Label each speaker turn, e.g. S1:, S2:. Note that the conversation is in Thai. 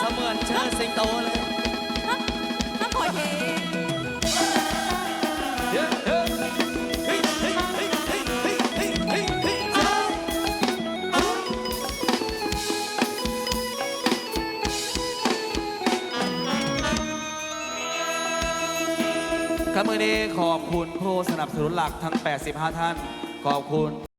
S1: เสมือนเชิดสิงโตเลย
S2: น้ำพอเย
S3: ครับมือนี้ขอบคุณผู้สนับสนุนหลักทั้ง 85 ท่าน ขอบคุณ